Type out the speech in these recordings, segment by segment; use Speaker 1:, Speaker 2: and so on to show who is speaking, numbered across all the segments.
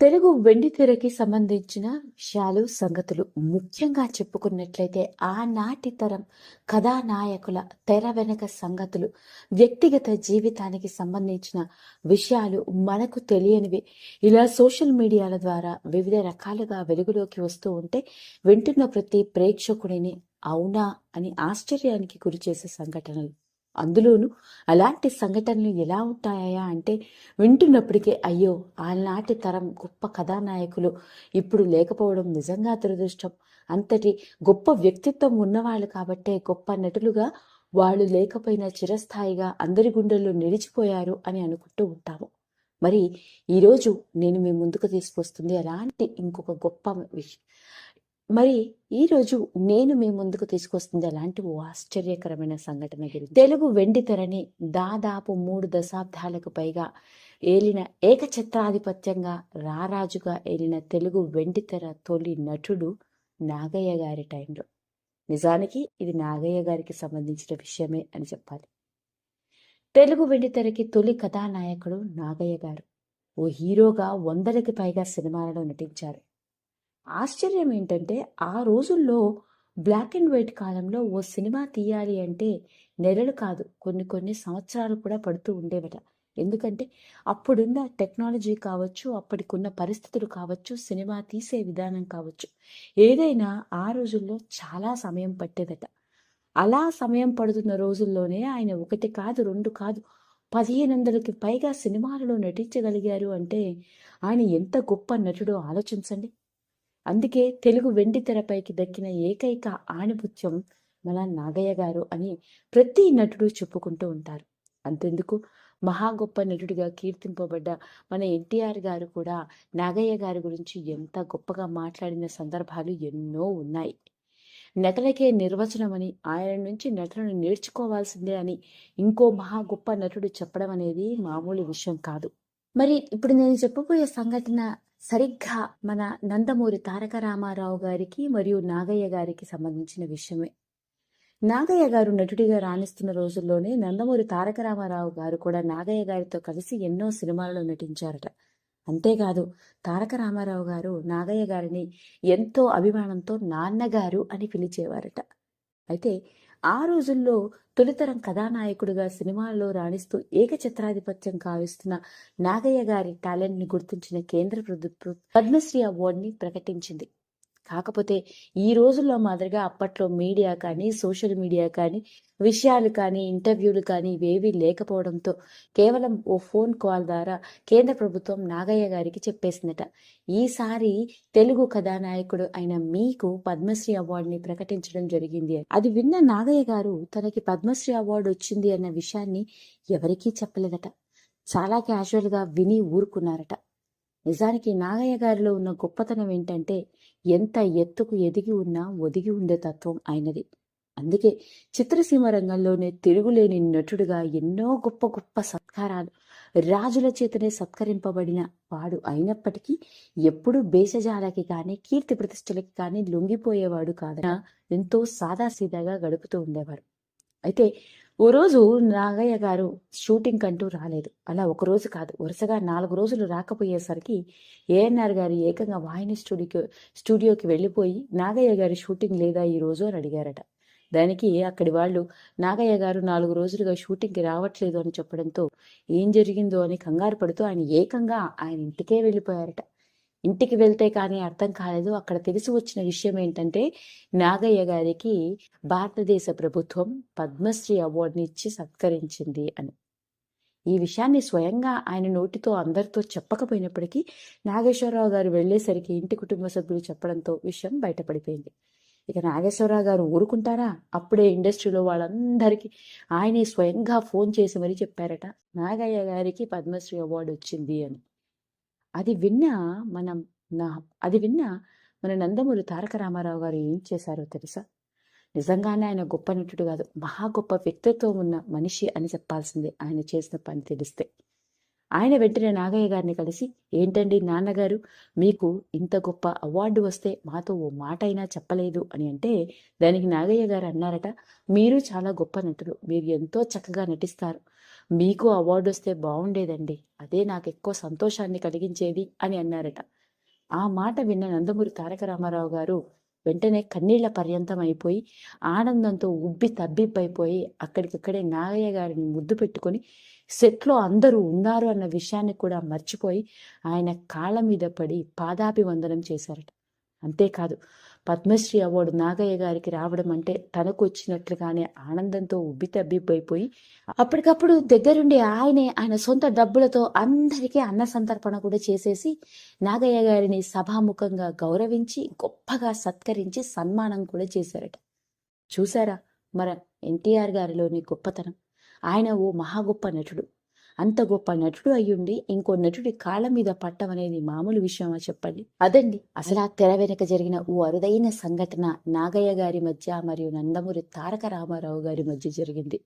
Speaker 1: తెలుగు వెండితెరకి సంబంధించిన విషయాలు, సంగతులు ముఖ్యంగా చెప్పుకున్నట్లయితే ఆనాటి తరం కథానాయకుల తెర వెనక సంగతులు, వ్యక్తిగత జీవితానికి సంబంధించిన విషయాలు మనకు తెలియనివి ఇలా సోషల్ మీడియాల ద్వారా వివిధ రకాలుగా వెలుగులోకి వస్తూ ఉంటే వింటున్న ప్రతి ప్రేక్షకుడిని అవునా అని ఆశ్చర్యానికి గురిచేసే సంఘటనలు. అందులోనూ అలాంటి సంఘటనలు ఎలా ఉంటాయా అంటే వింటున్నప్పటికే అయ్యో! ఆనాటి తరం గొప్ప కథానాయకులు ఇప్పుడు లేకపోవడం నిజంగా దురదృష్టం. అంతటి గొప్ప వ్యక్తిత్వం ఉన్నవాళ్ళు కాబట్టే గొప్ప నటులుగా వాళ్ళు లేకపోయినా చిరస్థాయిగా అందరి గుండెల్లో నిలిచిపోయారు అని అనుకుంటూ ఉంటాము. మరి ఈరోజు నేను మీ ముందుకు తీసుకొస్తుంది అలాంటి ఇంకొక గొప్ప విషయం. మరి ఈరోజు నేను మీ ముందుకు తీసుకొస్తుంది అలాంటి ఓ ఆశ్చర్యకరమైన సంఘటన గురించి. తెలుగు వెండితెరని దాదాపు మూడు దశాబ్దాలకు పైగా ఏలిన ఏకఛత్రాధిపత్యంగా రారాజుగా ఏలిన తెలుగు వెండితెర తొలి నటుడు నాగయ్య గారి టైంలో. నిజానికి ఇది నాగయ్య గారికి సంబంధించిన విషయమే అని చెప్పాలి. తెలుగు వెండితెరకి తొలి కథానాయకుడు నాగయ్య గారు. ఓ హీరోగా వందలకి పైగా సినిమాలలో నటించారు. ఆశ్చర్యం ఏంటంటే ఆ రోజుల్లో బ్లాక్ అండ్ వైట్ కాలంలో ఓ సినిమా తీయాలి అంటే నెలలు కాదు కొన్ని కొన్ని సంవత్సరాలు కూడా పడుతూ ఉండేవట. ఎందుకంటే అప్పుడున్న టెక్నాలజీ కావచ్చు, అప్పటికున్న పరిస్థితులు కావచ్చు, సినిమా తీసే విధానం కావచ్చు, ఏదైనా ఆ రోజుల్లో చాలా సమయం పట్టేదట. అలా సమయం పడుతున్న రోజుల్లోనే ఆయన ఒకటి కాదు, రెండు కాదు 1500కి పైగా సినిమాలలో నటించగలిగారు అంటే ఆయన ఎంత గొప్ప నటుడో ఆలోచించండి. అందుకే తెలుగు వెండితెరపైకి దక్కిన ఏకైక ఆణిముత్యం మన నాగయ్య గారు అని ప్రతి నటుడు చెప్పుకుంటూ ఉంటారు. అంతెందుకు మహా గొప్ప నటుడిగా కీర్తింపబడ్డ మన ఎన్టీఆర్ గారు కూడా నాగయ్య గారి గురించి ఎంత గొప్పగా మాట్లాడిన సందర్భాలు ఎన్నో ఉన్నాయి. నటనకే నిర్వచనమని, ఆయన నుంచి నటనను నేర్చుకోవాల్సిందే అని ఇంకో మహా గొప్ప నటుడు చెప్పడం అనేది మామూలు విషయం కాదు. మరి ఇప్పుడు నేను చెప్పబోయే సంఘటన సరిగ్గా మన నందమూరి తారక రామారావు గారికి మరియు నాగయ్య గారికి సంబంధించిన విషయమే. నాగయ్య గారు నటుడిగా రాణిస్తున్న రోజుల్లోనే నందమూరి తారక రామారావు గారు కూడా నాగయ్య గారితో కలిసి ఎన్నో సినిమాలలో నటించారట. అంతేకాదు తారక రామారావు గారు నాగయ్య గారిని ఎంతో అభిమానంతో నాన్నగారు అని పిలిచేవారట. అయితే ఆ రోజుల్లో తొలితరం కథానాయకుడిగా సినిమాల్లో రాణిస్తూ ఏకచిత్రాధిపత్యం కావిస్తున్న నాగయ్య గారి టాలెంట్‌ని గుర్తించిన కేంద్ర ప్రభుత్వం పద్మశ్రీ అవార్డుని ప్రకటించింది. కాకపోతే ఈ రోజుల్లో మాదిరిగా అప్పట్లో మీడియా కానీ, సోషల్ మీడియా కానీ, విషయాలు కానీ, ఇంటర్వ్యూలు కానీ ఇవేవీ లేకపోవడంతో కేవలం ఓ ఫోన్ కాల్ ద్వారా కేంద్ర ప్రభుత్వం నాగయ్య గారికి చెప్పేసిందట. ఈసారి తెలుగు కథానాయకుడు అయిన మీకు పద్మశ్రీ అవార్డుని ప్రకటించడం జరిగింది అది విన్న నాగయ్య గారు తనకి పద్మశ్రీ అవార్డు వచ్చింది అన్న విషయాన్ని ఎవరికీ చెప్పలేదట. చాలా క్యాజువల్‌గా విని ఊరుకున్నారట. నిజానికి నాగయ్య గారిలో ఉన్న గొప్పతనం ఏంటంటే ఎంత ఎత్తుకు ఎదిగి ఉన్నా ఒదిగి ఉండే తత్వం ఆయనది. అందుకే చిత్రసీమ రంగంలోనే తిరుగులేని నటుడుగా ఎన్నో గొప్ప గొప్ప సత్కారాలు, రాజుల చేతనే సత్కరింపబడిన వాడు అయినప్పటికీ ఎప్పుడూ భేషజాలకి కానీ, కీర్తి ప్రతిష్టలకి కానీ లొంగిపోయేవాడు కాదన ఎంతో సాదాసీదాగా గడుపుతూ ఉండేవారు. అయితే ఓ రోజు నాగయ్య గారు షూటింగ్ అంటూ రాలేదు. అలా ఒక రోజు కాదు వరుసగా నాలుగు రోజులు రాకపోయేసరికి ఏఎన్ఆర్ గారు ఏకంగా వాహిని స్టూడియో స్టూడియోకి వెళ్ళిపోయి నాగయ్య గారి షూటింగ్ లేదా ఈ రోజు అని అడిగారట. దానికి అక్కడి వాళ్ళు నాగయ్య గారు నాలుగు రోజులుగా షూటింగ్‌కి రావట్లేదు అని చెప్పడంతో ఏం జరిగిందో అని కంగారు పడుతూ ఆయన ఏకంగా ఆయన ఇంటికే వెళ్ళిపోయారట. ఇంటికి వెళ్తే కానీ అర్థం కాలేదు. అక్కడ తెలిసి వచ్చిన విషయం ఏంటంటే నాగయ్య గారికి భారతదేశ ప్రభుత్వం పద్మశ్రీ అవార్డుని ఇచ్చి సత్కరించింది అని. ఈ విషయాన్ని స్వయంగా ఆయన నోటితో అందరితో చెప్పకపోయినప్పటికీ నాగేశ్వరరావు గారు వెళ్ళేసరికి ఇంటి కుటుంబ సభ్యులు చెప్పడంతో విషయం బయటపడిపోయింది. ఇక నాగేశ్వరరావు గారు ఊరుకుంటారా? అప్పుడే ఇండస్ట్రీలో వాళ్ళందరికీ ఆయనే స్వయంగా ఫోన్ చేసి మరీ చెప్పారట. నాగయ్య గారికి పద్మశ్రీ అవార్డు వచ్చింది అని. అది విన్నా మనం నా అది విన్నా మన నందమూరి తారక రామారావు గారు ఏం చేశారో తెలుసా? నిజంగానే ఆయన గొప్ప నటుడు కాదు. మహా గొప్ప వ్యక్తిత్వం ఉన్న మనిషి అని చెప్పాల్సిందే ఆయన చేసిన పని తెలిస్తే. ఆయన వెంటనే నాగయ్య గారిని కలిసి ఏంటండి నాన్నగారు మీకు ఇంత గొప్ప అవార్డు వస్తే మాతో ఓ మాట అయినా చెప్పలేదు అని అంటే దానికి నాగయ్య గారు అన్నారట మీరు చాలా గొప్ప నటులు మీరు ఎంతో చక్కగా నటిస్తారు మీకు అవార్డు వస్తే బాగుండేదండి. అదే నాకు ఎక్కువ సంతోషాన్ని కలిగించేది అని అన్నారట. ఆ మాట విన్న నందమూరి తారక రామారావు గారు వెంటనే కన్నీళ్ళ పర్యంతం అయిపోయి ఆనందంతో ఉబ్బి తబ్బిబ్బైపోయి అక్కడికక్కడే నాగయ్య గారిని ముద్దు పెట్టుకొని సెట్లో అందరూ ఉన్నారు అన్న విషయాన్ని కూడా మర్చిపోయి ఆయన కాళ్ళ మీద పడి పాదాభివందనం చేశారట. అంతేకాదు పద్మశ్రీ అవార్డు నాగయ్య గారికి రావడం అంటే తనకు వచ్చినట్లుగానే ఆనందంతో ఉబ్బితబ్బిబ్బైపోయి అప్పటికప్పుడు దగ్గరుండి ఆయనే ఆయన సొంత డబ్బులతో అందరికీ అన్న సంతర్పణ కూడా చేసేసి నాగయ్య గారిని సభాముఖంగా గౌరవించి గొప్పగా సత్కరించి సన్మానం కూడా చేశారట. చూసారా మన ఎన్టీఆర్ గారిలోని గొప్పతనం. ఆయన ఓ మహా గొప్ప నటుడు. అంత గొప్ప నటుడు అయ్యుండి ఇంకో నటుడి కాళ్ళ మీద పట్టం అనేది మామూలు విషయమా చెప్పండి? అదండి. అసలు ఆ తెర వెనుక జరిగిన ఓ అరుదైన సంఘటన నాగయ్య గారి మధ్య మరియు నందమూరి తారక రామారావు గారి మధ్య జరిగింది.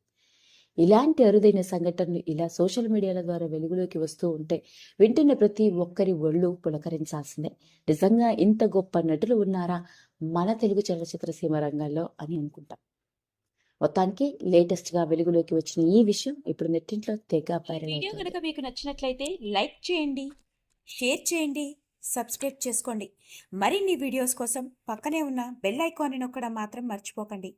Speaker 1: ఇలాంటి అరుదైన సంఘటనలు ఇలా సోషల్ మీడియాల ద్వారా వెలుగులోకి వస్తూ ఉంటే వింటున్న ప్రతి ఒక్కరి ఒళ్ళు పులకరించాల్సిందే. నిజంగా ఇంత గొప్ప నటులు ఉన్నారా? మన తెలుగు చలనచిత్ర సీమ రంగాల్లో అని అనుకుంటాం. మొత్తానికి లేటెస్ట్గా వెలుగులోకి వచ్చిన ఈ విషయం ఇప్పుడు నెట్టింట్లో తెగ
Speaker 2: వీడియో కనుక మీకు నచ్చినట్లయితే లైక్ చేయండి షేర్ చేయండి సబ్స్క్రైబ్ చేసుకోండి. మరిన్ని వీడియోస్ కోసం పక్కనే ఉన్న బెల్ ఐకాన్ని నొక్కడం మాత్రం మర్చిపోకండి.